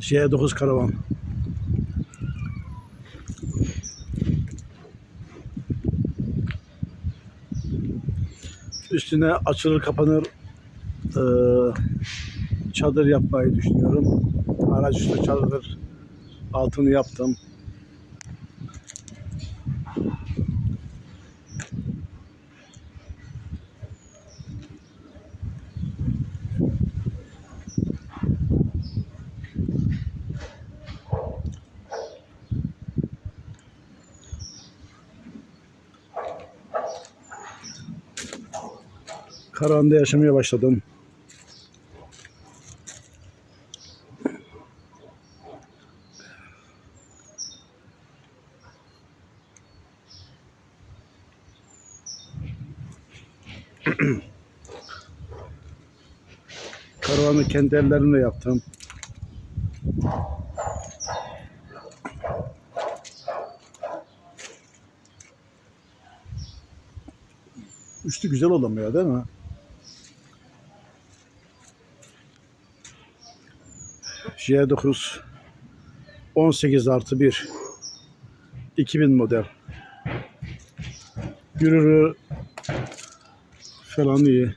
J9 karavan. Üstüne açılır kapanır eee, çadır yapmayı düşünüyorum. Araç üstü çadır altını yaptım. Karavanda yaşamaya başladım. Karavanı kendi ellerimle yaptım. Üstü güzel olamıyor değil mi? J9 18 artı 1 2000 model. Yürürü falan iyi.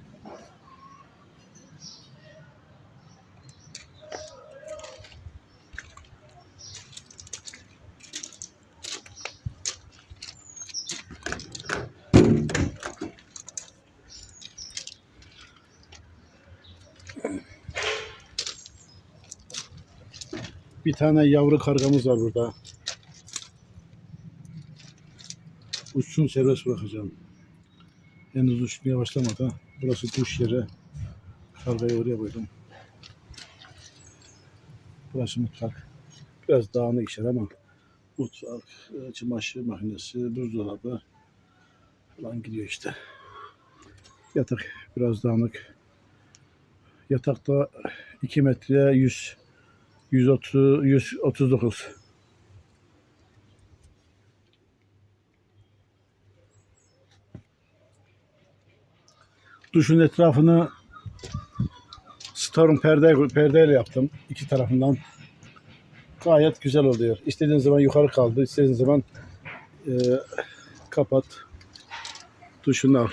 Bir tane yavru kargamız var burada. Uçsun serbest bırakacağım. Henüz uçmaya başlamadı. Burası kuş yeri. Kargayı oraya koydum. Burası mutfak. Biraz dağınık işler ama mutfak, çamaşır makinesi, buzdolabı falan gidiyor işte. Yatak biraz dağınık. Yatakta 2 metre 100 130 139. Duşun etrafını storm perde perdeyle yaptım iki tarafından. Gayet güzel oluyor. İstediğin zaman yukarı kaldı, istediğin zaman e, kapat. Duşunu al.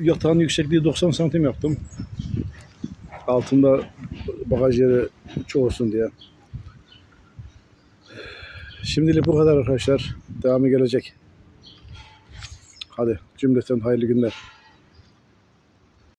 Yatağın yüksekliği 90 santim yaptım. Altında bagaj yeri çok olsun diye. Şimdilik bu kadar arkadaşlar. Devamı gelecek. Hadi cümleten hayırlı günler.